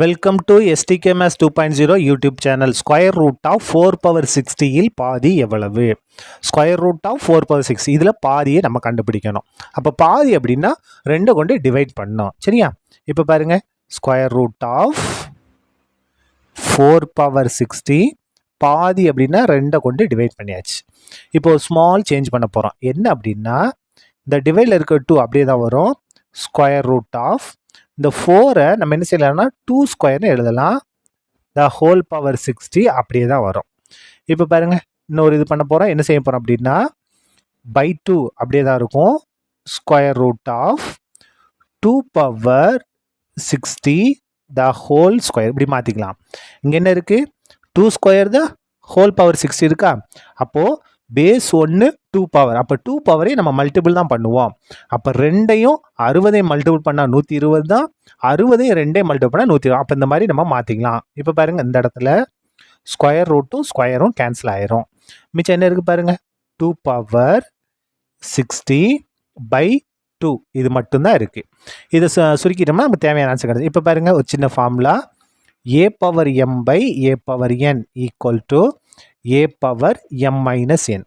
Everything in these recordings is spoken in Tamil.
Welcome to எஸ்டிகேமஸ் two point zero YouTube channel square root of four power சிக்ஸ்டியில் பாதி எவ்வளவு? Square root of four power six இதில் பாதியை நம்ம கண்டுபிடிக்கணும். அப்போ பாதி அப்படின்னா ரெண்டை கொண்டு டிவைட் பண்ணோம். சரியா? இப்போ பாருங்க. Square root of four power sixty பாதி அப்படின்னா ரெண்டை கொண்டு டிவைட் பண்ணியாச்சு. இப்போது ஸ்மால் சேஞ்ச் பண்ண போகிறோம் என்ன அப்படின்னா இந்த டிவைடில் இருக்க டூ அப்படியே தான் வரும். ஸ்கொயர் ரூட் ஆஃப் இந்த ஃபோரை நம்ம என்ன செய்யலாம்னா டூ ஸ்கொயர்னு எழுதலாம். த ஹோல் பவர் சிக்ஸ்டி அப்படியே தான் வரும். இப்போ பாருங்க இன்னொரு இது பண்ண போகிறோம் என்ன செய்ய போகிறோம் அப்படின்னா பை டூ அப்படியே தான் இருக்கும். Square root of two power sixty the whole square இப்படி மாற்றிக்கலாம் இங்கே என்ன இருக்குது two square the whole power sixty இருக்கா? அப்போது பேஸ் ஒன்று டூ பவர் அப்போ டூ பவரையும் நம்ம மல்டிபிள் தான் பண்ணுவோம். அப்போ ரெண்டையும் அறுபதையும் மல்டிபிள் பண்ணால் நூற்றி இருபது தான். அறுபதையும் ரெண்டே மல்டிபிள் பண்ணால் நூற்றி இருபது அப்போ இந்த மாதிரி நம்ம மாற்றிக்கலாம் இப்போ பாருங்கள் இந்த இடத்துல ஸ்கொயர் ரூட்டும் ஸ்கொயரும் கேன்சல் ஆயிரும். மிச்சம் என்ன இருக்குது பாருங்கள் two power sixty by two இது மட்டும்தான் இருக்குது இதை சு சுருக்கிட்டோம்னா நமக்கு தேவையான ஆன்சர் கிடையாது இப்போ பாருங்கள் ஒரு சின்ன formula A power M by A power N equal to A power M minus N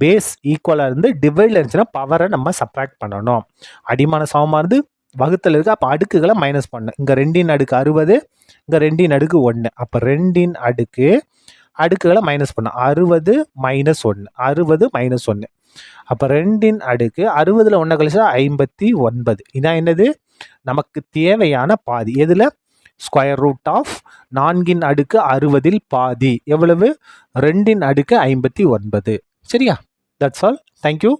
base ஈக்குவலாக இருந்து டிவைடில் இருந்துச்சுன்னா பவரை நம்ம சப்ராக்ட் பண்ணணும். அடிமான சமமாக இருந்து வகுத்தில் இருக்குது அப்போ அடுக்குகளை மைனஸ் பண்ணணும். இங்கே ரெண்டின் அடுக்கு அறுபது இங்கே ரெண்டின் அடுக்கு ஒன்று அப்போ ரெண்டின் அடுக்கு அடுக்குகளை மைனஸ் பண்ணும் அறுபது மைனஸ் ஒன்று அறுபது மைனஸ் ஒன்று அப்போ ரெண்டின் அடுக்கு அறுபதில் ஒன்று கழிச்சா ஐம்பத்தி ஒன்பது. இதான் என்னது? நமக்கு தேவையான பாதி. எதில்? ஸ்கொயர் ரூட் ஆஃப் நான்கின் அடுக்கு அறுபதில் பாதி. எவ்வளவு? ரெண்டின் அடுக்கு ஐம்பத்தி ஒன்பது. சரியா? That's all thank you